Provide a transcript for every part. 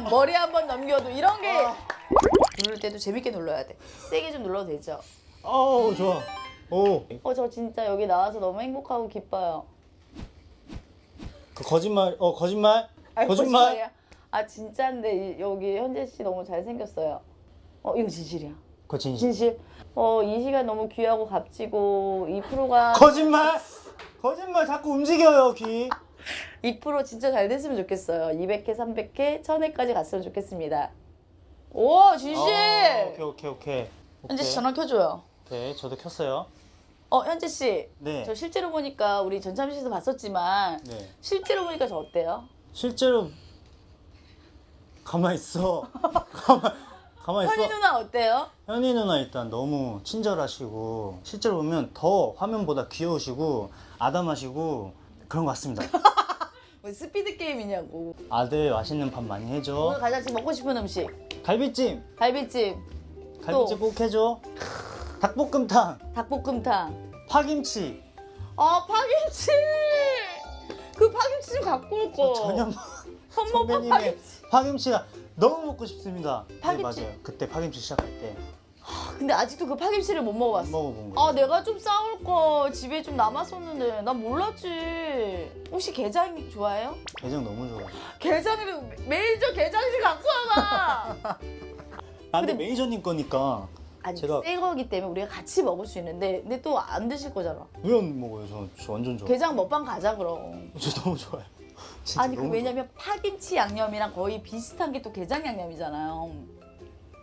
머리 한 번 넘겨도 이런 게 누를 때도 재밌게 눌러야 돼. 세게 좀 눌러도 되죠. 어우 좋아. 오. 어, 저 진짜 여기 나와서 너무 행복하고 기뻐요. 그 거짓말. 어 거짓말. 아이, 거짓말. 거짓말이야. 아 진짜인데 이- 여기 현재 씨 너무 잘생겼어요. 어 이거 진실이야. 그 진실. 진실. 어 이 시간 너무 귀하고 값지고 이 프로가 거짓말. 거짓말 자꾸 움직여요 귀. 이 프로 진짜 잘 됐으면 좋겠어요. 200회, 300회, 1000회까지 갔으면 좋겠습니다. 오 진실. 어, 오케이 오케이 오케이. 현재 씨 오케이. 전화 켜줘요. 오케이 저도 켰어요. 어 현재 씨. 네. 저 실제로 보니까 우리 전참시에서 봤었지만 네. 실제로 보니까 저 어때요? 실제로 가만 있어. 가만 가만 있어. 현희 누나 어때요? 현희 누나 일단 너무 친절하시고 실제로 보면 더 화면보다 귀여우시고 아담하시고 그런 것 같습니다. 뭐 스피드 게임이냐고. 아들 맛있는 밥 많이 해줘. 오늘 가장 지금 먹고 싶은 음식 갈비찜, 갈비찜, 갈비찜 꼭 해줘. 닭볶음탕, 닭볶음탕. 파김치. 아 파김치. 그 파김치 좀 갖고 올 거. 전혀 선배님의 파김치. 파김치가 너무 먹고 싶습니다. 파김치? 네, 맞아요. 그때 파김치 시작할 때 근데 아직도 그 파김치를 못안 먹어봤어. 먹어본 거예요. 아 내가 좀 싸울 거 집에 좀 남았었는데 난 몰랐지. 혹시 게장 좋아해요? 게장 너무 좋아요. 게장을 매니저 게장실 갖고 와봐. 아, 근데 매니저님 거니까 아니 제가- 새 거기 때문에 우리가 같이 먹을 수 있는데 근데 또 안 드실 거잖아. 왜 안 먹어요? 저, 저 완전 좋아요. 게장 먹방 가자 그럼. 저 너무 좋아요. 진짜 아니 그 너무 왜냐면 파김치 양념이랑 거의 비슷한 게 또 게장 양념이잖아요.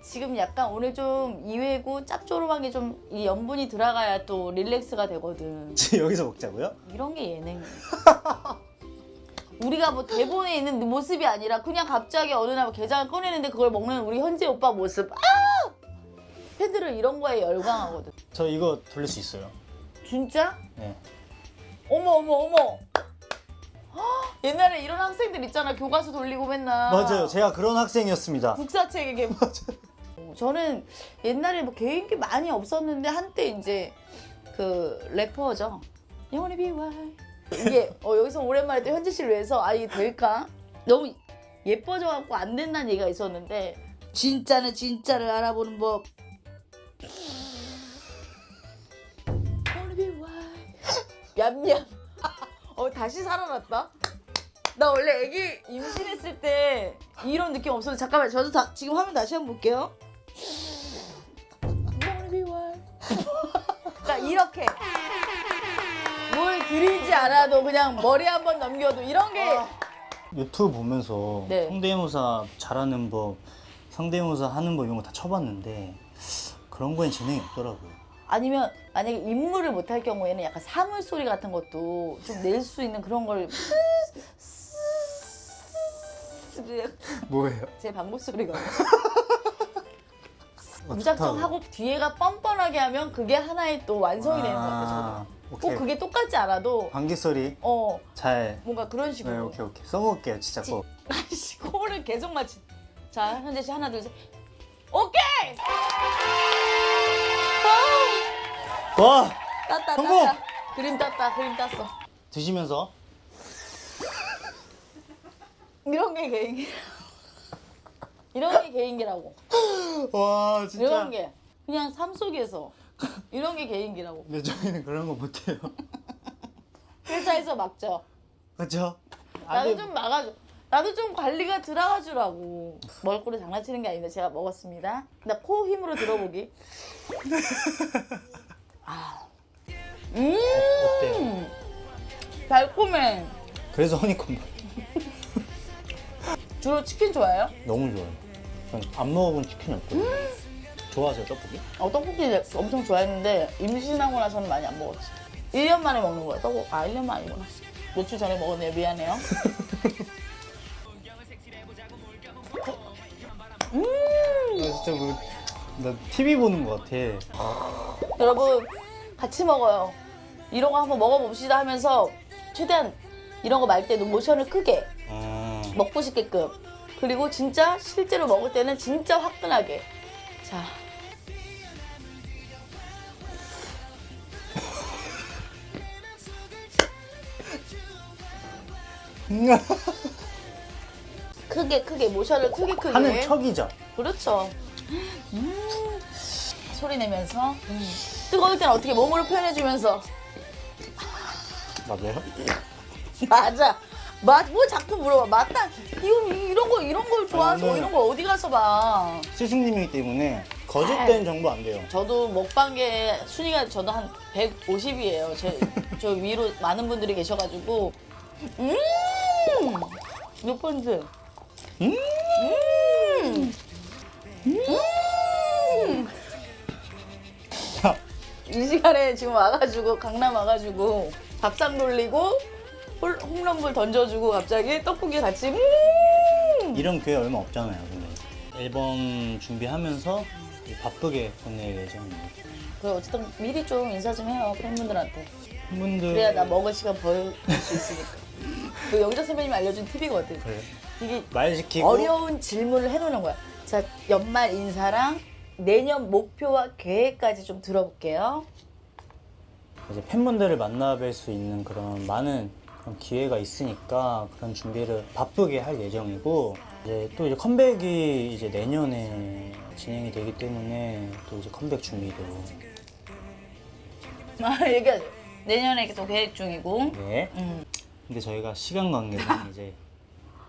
지금 약간 오늘 좀 이외고 짭조름하게 좀 이 염분이 들어가야 또 릴렉스가 되거든. 지금 여기서 먹자고요? 이런 게 예능이야. 우리가 뭐 대본에 있는 모습이 아니라 그냥 갑자기 어느 날 게장을 꺼내는데 그걸 먹는 우리 현재 오빠 모습. 아! 팬들은 이런 거에 열광하거든. 저 이거 돌릴 수 있어요. 진짜? 네. 어머 어머 어머. 헉, 옛날에 이런 학생들 있잖아 교과서 돌리고 맨날. 맞아요. 제가 그런 학생이었습니다. 국사책에 저는 옛날에 뭐 개인기 많이 없었는데 한때 이제 그 래퍼죠. 영원히 비와 이게 어, 여기서 오랜만에 또 현지 씨를 위해서 아 이게 될까? 너무 예뻐져 갖고 안 된다는 얘기가 있었는데 진짜는 진짜를 알아보는 법. 영원히 비와 얌얌. 어 다시 살아났다. 나 원래 애기 임신했을 때 이런 느낌 없었는데 잠깐만 저도 다, 지금 화면 다시 한번 볼게요. 이렇게 뭘 들이지 않아도 그냥 머리 한 번 넘겨도 이런 게 유튜브 보면서 네. 성대모사 잘하는 법, 성대모사 하는 법 이런 거 다 쳐봤는데 그런 거엔 재능이 없더라고요. 아니면 만약에 임무를 못 할 경우에는 약간 사물 소리 같은 것도 좀 낼 수 있는 그런 걸 뭐예요? 제 방법 소리가 어, 무작정 좋다. 하고 뒤에가 뻔뻔하게 하면 그게 하나의 또 완성이 되는 것 같아요. 아, 저도. 오케이. 꼭 그게 똑같지 않아도 방귀 소리 어 잘. 뭔가 그런 식으로. 네, 오케이 오케이 써먹을게요 진짜 꼭. 아이씨 코를 계속 맞지. 자 현재 씨 하나 둘 셋. 오케이. 아, 와 땄다 성공! 땄다. 그림 땄다 그림 땄어. 드시면서 이런 게 개인기. 이런 게 개인기라고. 와 진짜. 이런 게 그냥 삶 속에서 이런 게 개인기라고. 네 저희는 그런 거 못해요. 회사에서 막죠. 그렇죠? 나도 좀 막아줘. 나도 좀 관리가 들어가 주라고. 멀꼬리 장난치는 게 아닌데 제가 먹었습니다. 나 코 힘으로 들어보기. 아. 음. 어때요? 달콤해. 그래서 허니콤 주로 치킨 좋아해요? 너무 좋아요. 전안 먹어본 치킨이 없거든요. 좋아하세요 떡볶이? 어, 떡볶이 엄청 좋아했는데 임신하고 나서는 많이 안 먹었지. 1년 만에 먹는 거야. 떡볶이. 아, 1년 만 아니구나. 며칠 전에 먹었네요. 미안해요. 나 진짜 뭐, 나 TV 보는 것 같아. 여러분 같이 먹어요. 이런 거 한번 먹어봅시다 하면서 최대한 이런 거 말 때도 모션을 크게 음. 먹고 싶게끔 그리고 진짜 실제로 먹을 때는 진짜 화끈하게 자그 크게 크게 모션을 크게 크게 하는 척이죠. 그렇죠. 음, 소리 내면서 음. 뜨거울 때는 어떻게 몸으로 표현해주면서 맞아요? 맞아. 맞, 뭐 자꾸 물어봐. 맞다. 이거 이런 거 이런 걸 좋아하죠. 저는- 이런 걸 어디 가서 봐. 스승님이기 때문에 거짓된 정보 안 돼요. 저도 먹방계 순위가 저도 한 150이에요. 제, 저 위로 많은 분들이 계셔가지고 음! 몇 번째? 음! 음! 음! 자, 이 시간에 지금 와가지고 강남 와가지고 밥상 돌리고 홀- 홈런볼 던져주고 갑자기 떡볶이 같이 음! 이런 기회 얼마 없잖아요. 근데 앨범 준비하면서 바쁘게 보낼 예정입니다. 그래 어쨌든 미리 좀 인사 좀 해요 팬분들한테 팬분들 그래야 나 먹을 시간 벌 수 있으니까 그 영자 선배님이 알려준 팁이거든 그래. 이게 말 시키고 어려운 질문을 해놓는 거야 자 연말 인사랑 내년 목표와 계획까지 좀 들어볼게요 이제 팬분들을 만나뵐 수 있는 그런 많은 그런 기회가 있으니까 그런 준비를 바쁘게 할 예정이고 이제 또 이제 컴백이 이제 내년에 진행이 되기 때문에 또 이제 컴백 준비도 아 얘기하죠 내년에 또 계획 중이고 네. 음. 근데 저희가 시간 관계상 이제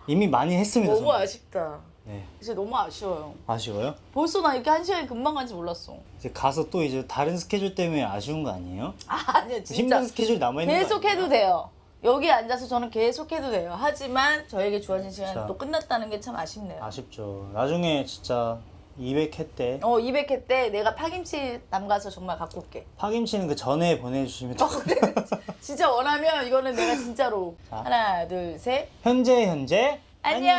이미 많이 했습니다. 너무 저는. 아쉽다 네. 이제 너무 아쉬워요 아쉬워요? 벌써 나 이렇게 한 시간이 금방 간지 몰랐어 이제 가서 또 이제 다른 스케줄 때문에 아쉬운 거 아니에요? 아 아니야 진짜 힘든 스케줄 남아 있는 거 계속 해도 돼요. 여기 앉아서 저는 계속 해도 돼요. 하지만 저에게 주어진 시간이 자. 또 끝났다는 게 참 아쉽네요. 아쉽죠. 나중에 진짜 200회 때 어 200회 때 내가 파김치 담가서 정말 갖고 올게. 파김치는 그 전에 보내주시면 어, 될것 같아요. 진짜 원하면 이거는 내가 진짜로 자. 하나 둘 셋. 현재 현재 안녕.